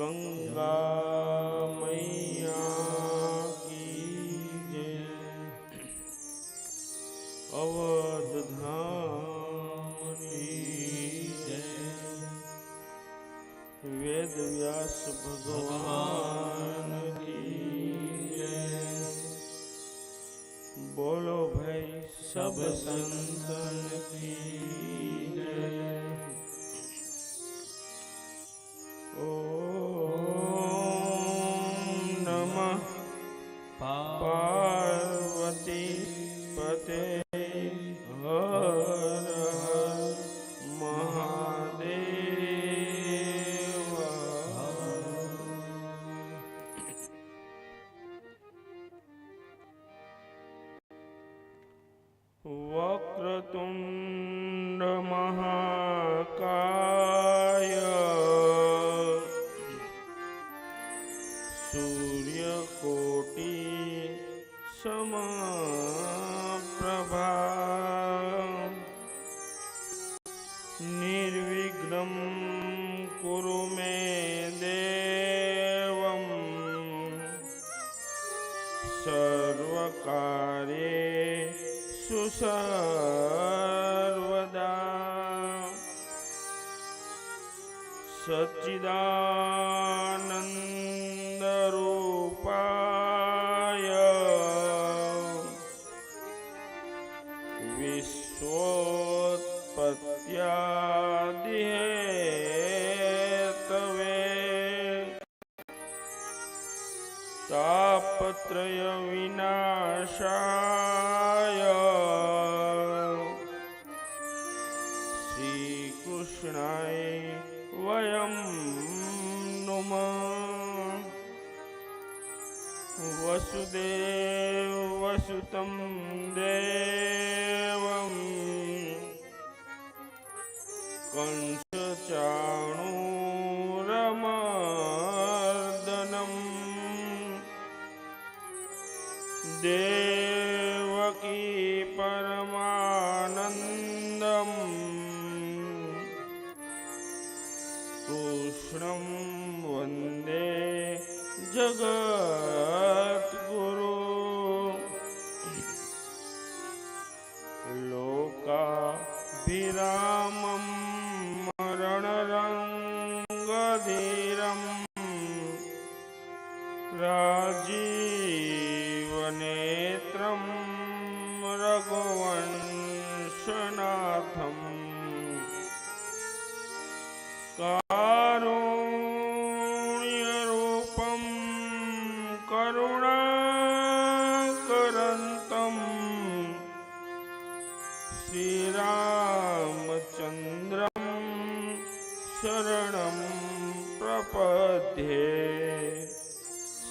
건강. તાપત્રય વિનાશાય શ્રીકૃષ્ણાય વયમ નુમ વસુદેવ વસુતમ દેવમ 저거 શરણમ પ્રપદ્યે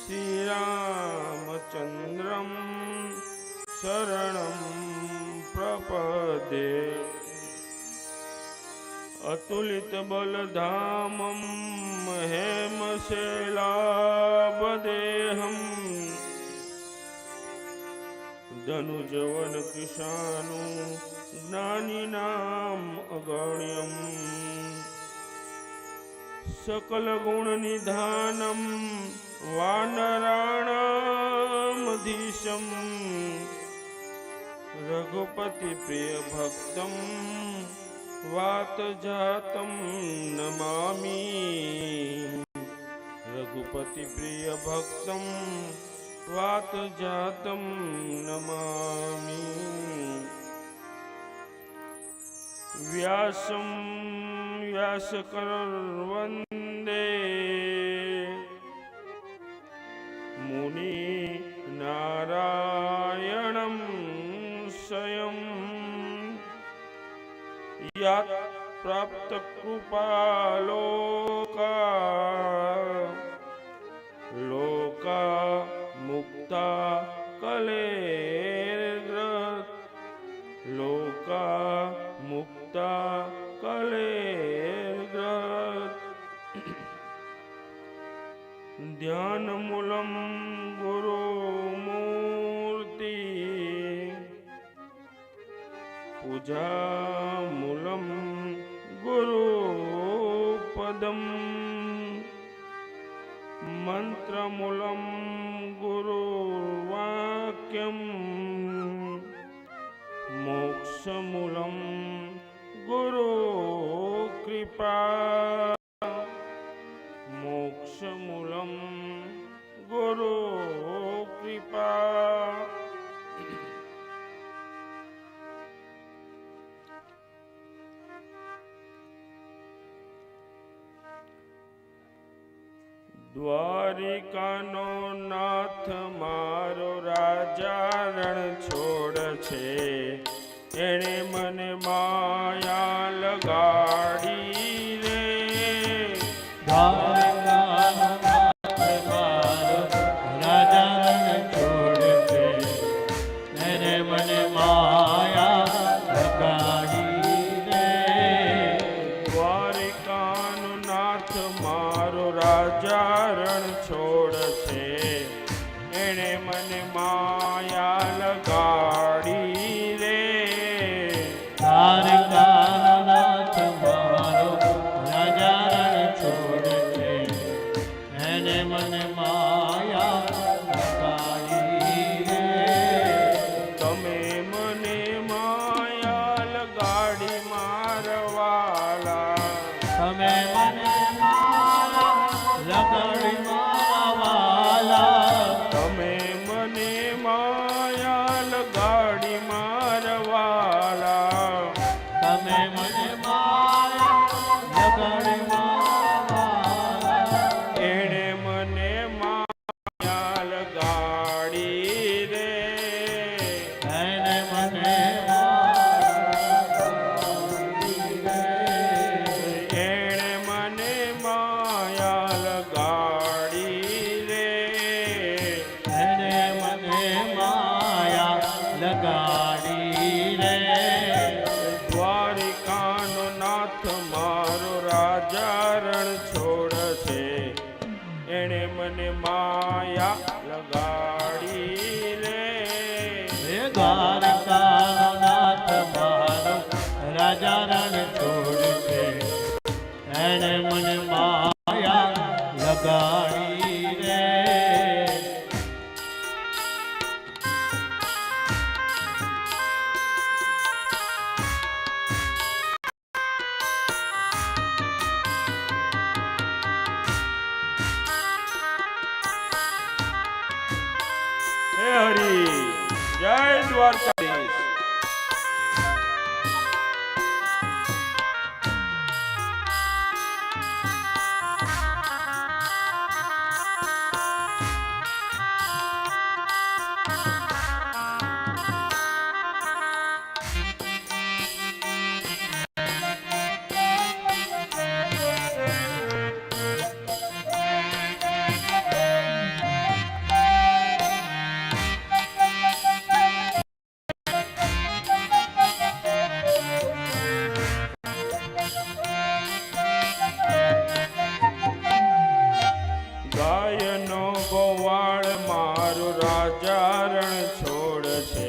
શ્રીરામચંદ્રમ શરણમ પ્રપદે અતુલિત બલધામમ હેમશેલાબદેહમ ધનુજવન કિશાનું જ્ઞાની નામ અગણ્યમ સકલ ગુણ નિધાનમ વાનરાણામધીશમ રઘુપતિ પ્રિય वातजातं વાત व्यासं નમામી વંદે મુનિ નારાયણમ સ્વયં યાત પ્રાપ્ત કૃપાલોકા લોકા મુક્તા કલેર્ગ્રત ज्ञानमूलं गुरुमूर्ति। पूजामूलं गुरोपदम्। मन्त्रमूलं गुरुवाक्यं मोक्षमूलम् દ્વારિકાનો નાથ મારો રાજા રણ છોડ છે એણે મને માયા એણે મને માયા લગા Mani Mani માયા લગાડી રે દ્વારકા નાથ મારો રાજા રણ છોડશે. એણે મને મા ગાયનો ગોવાળ મારો રાજારણ છોડ છે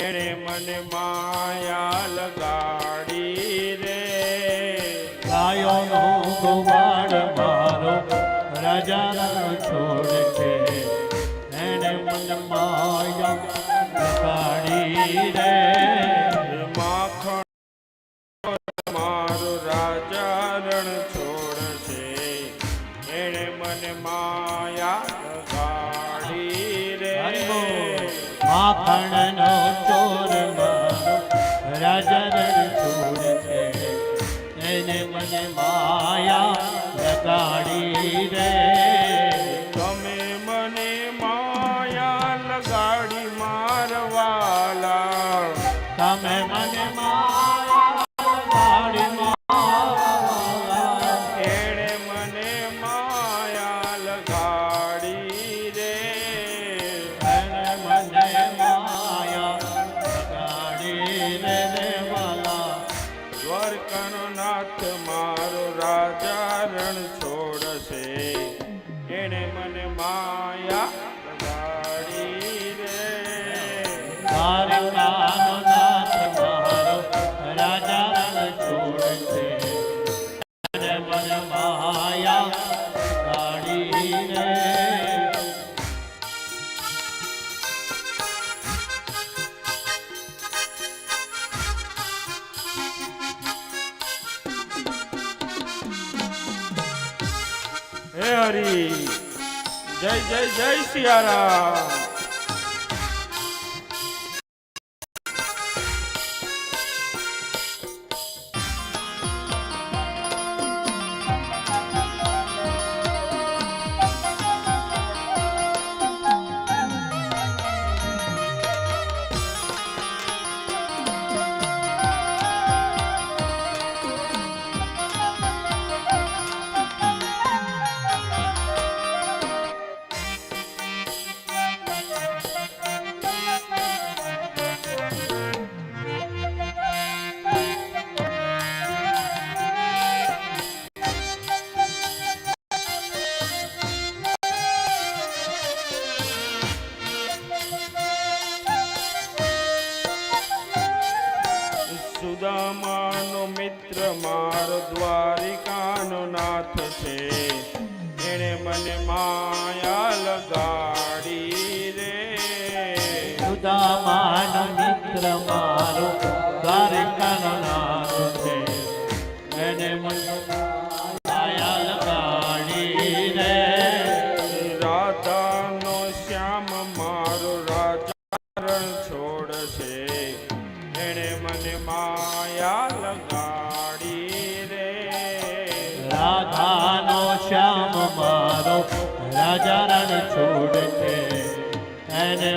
એણે મને માયા લગા અણનો તો Turn it やら。મારું રાચારણ છોડશે. એણે મને માયા લગાડી રે. રાધાનો શ્યામ મારો રાજારણ છોડશે. એને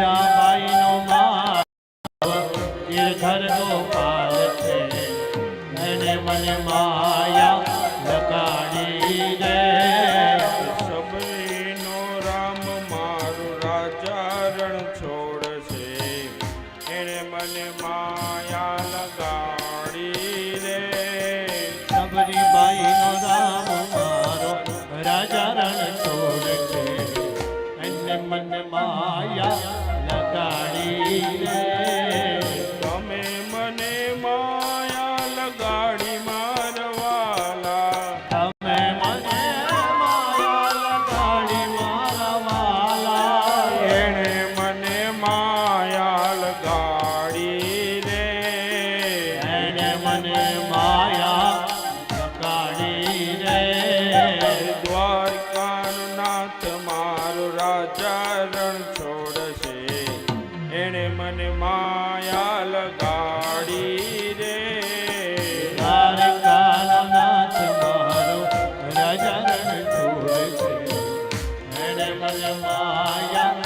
મીરાબાઈ નો માવ એ ઘર નો 啊呀。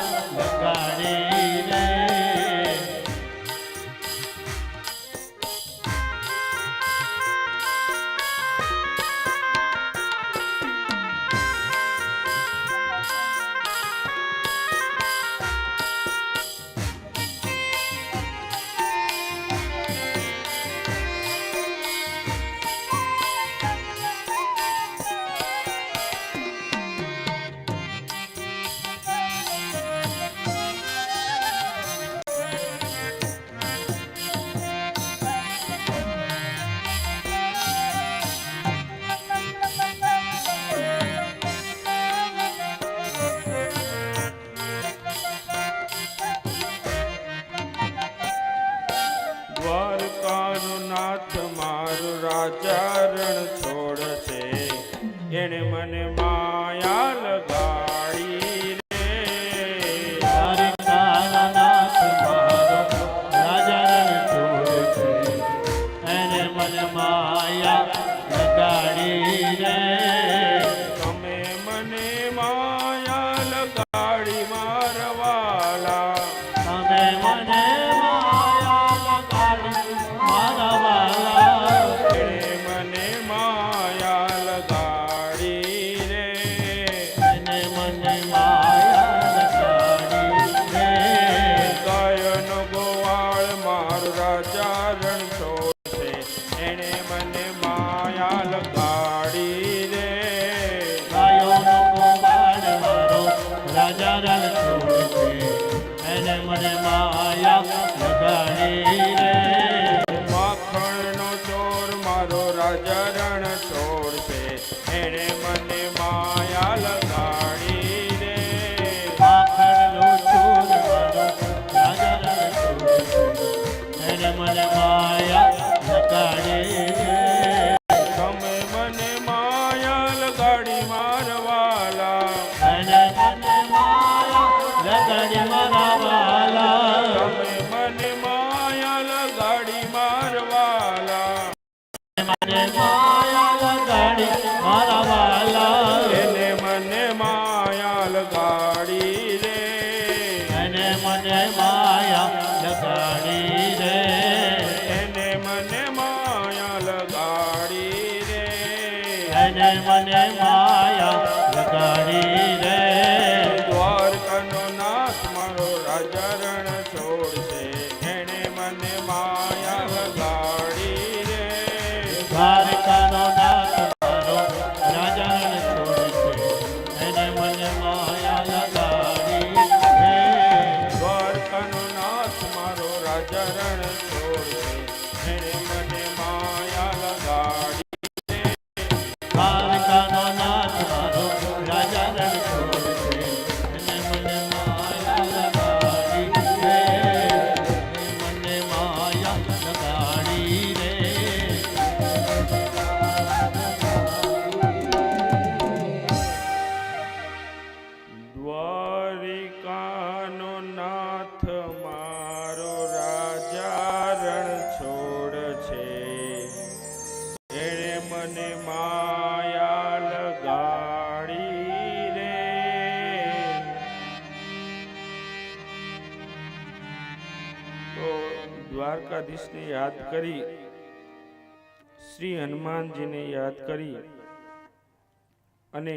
ગાડી તારા ચરણ છોડે મને દ્વારકાધીશને યાદ કરી શ્રી હનુમાનજીને યાદ કરી અને